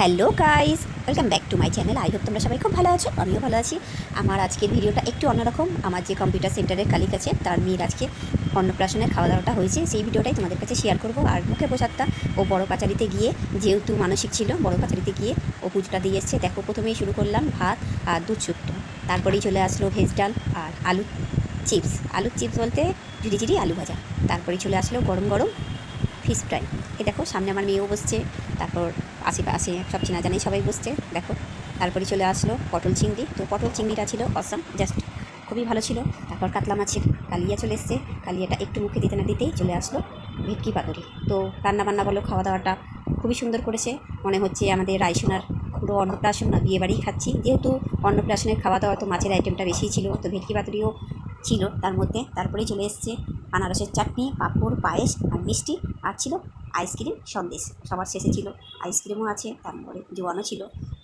Hello guys, welcome back to my channel. I hope তোমরা সবাই খুব ভালো আছো, আমিও ভালো আছি। আমার আজকের ভিডিওটা একটু অন্যরকম। আমার যে কম্পিউটার সেন্টারের কালিক আছে, তার মেয়ের আজকে অন্নপ্রাশনের খাওয়া দাওয়াটা হয়েছে। সেই ভিডিওটাই তোমাদের কাছে শেয়ার করব। আর মুখে প্রসাদটা, ও বড় কাচারিতে গিয়ে যেহেতু মানসিক ছিল, বড় কাচারিতে গিয়ে ও পুজোটা দিয়ে এসছে। দেখো, প্রথমেই শুরু করলাম ভাত আর দুধ শুক্তো। তারপরেই চলে আসলো ভেজ ডাল আর আলু চিপস আলুর চিপস বলতে ঝিরি ঝিরি আলু ভাজা। তারপরেই চলে আসলো গরম গরম ফিশ ফ্রাই এই দেখো, সামনে আমার মেয়েও বসছে। তারপর আশেপাশে সব চেনা জানাই সবাই বসছে, দেখো। তারপরে চলে আসলো পটল চিংড়ি। তো পটল চিংড়িটা ছিল অসম জাস্ট খুবই ভালো ছিল। তারপর কাতলা মাছের কালিয়া চলে এসছে। কালিয়াটা একটু মুখে দিতে না দিতেই চলে আসলো ভেটকি পাতুরি। তো রান্না বান্না বলো খাওয়া দাওয়াটা খুবই সুন্দর করেছে। মনে হচ্ছে আমাদের রায়সোনার পুরো অন্নপ্রাশন বিয়ে বাড়িই খাচ্ছি। যেহেতু অন্নপ্রাশনের খাওয়া দাওয়া তো মাছের আইটেমটা বেশিই ছিল, তো ভেটকি পাতুরিও ছিল তার মধ্যে। তারপরেই চলে এসছে আনারসের চাটনি, পাঁপড়, পায়েস আর মিষ্টি। আর ছিল আইসক্রিম সন্দেশ। সবার শেষে ছিল আইসক্রিমও আছে, তারপরে জোয়ানও ছিল।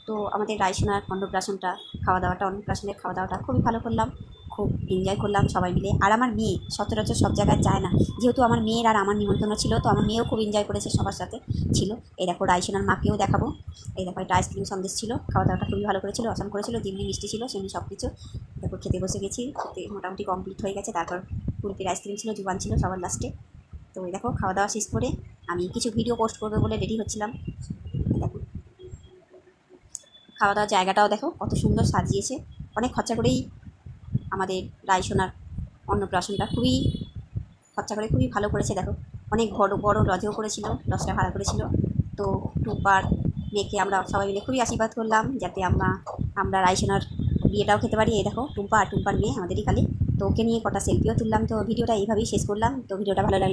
তো আমাদের রায়সোনার অন্নপ্রাশনটা খাওয়া দাওয়াটা অন্নপ্রাশনের খাওয়া দাওয়াটা খুবই ভালো করলাম, খুব এনজয় করলাম সবাই মিলে। আর আমার মেয়ে সচরাচর সব জায়গায় যায় না। যেহেতু আমার মেয়ের আর আমার নিমন্ত্রণ ছিল, তো আমার মেয়েও খুব এনজয় করেছে সবার সাথে ছিল। এই দেখো রায়সোনার মাকেও দেখাবো। এই দেখো একটা আইসক্রিম সন্দেশ ছিল খাওয়া দাওয়াটা খুবই ভালো করেছিল, আসাম করেছিল, যেমনি মিষ্টি ছিল, সেমনি সব কিছু দেখো খেতে বসে গেছি, খেতে মোটামুটি কমপ্লিট হয়ে গেছে, তারপর কুলপির আইসক্রিম ছিল জুবান ছিল সবার লাস্টে তো দেখো খাওয়া দাওয়া শেষ করে আমি কিছু ভিডিও পোস্ট করব বলে রেডি হচ্ছিলাম। দেখো। খাওয়া দাওয়ার জায়গাটাও দেখো, কত সুন্দর সাজিয়েছে। অনেক খরচা করেই আমাদের রায়সোনার অন্নপ্রাশনটা খুবই খরচা করে খুবই ভালো করেছে, দেখো। অনেক বড় বড় লজেও করেছিল, লজটা ভাড়া করেছিল। তো টুম্পার মেয়েকে আমরা সবাই মিলে খুবই আশীর্বাদ করলাম, যাতে আমরা আমরা রায়সোনার বিয়েটাও খেতে পারি। এই দেখো, টুম্পা আর টুম্পার মেয়ে আমাদেরই কালি তো ওকে নিয়ে কটা সেলফিও তুললাম। তো ভিডিওটা এইভাবেই শেষ করলাম। তো ভিডিওটা ভালো লাগলে